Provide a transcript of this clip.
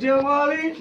જગમાં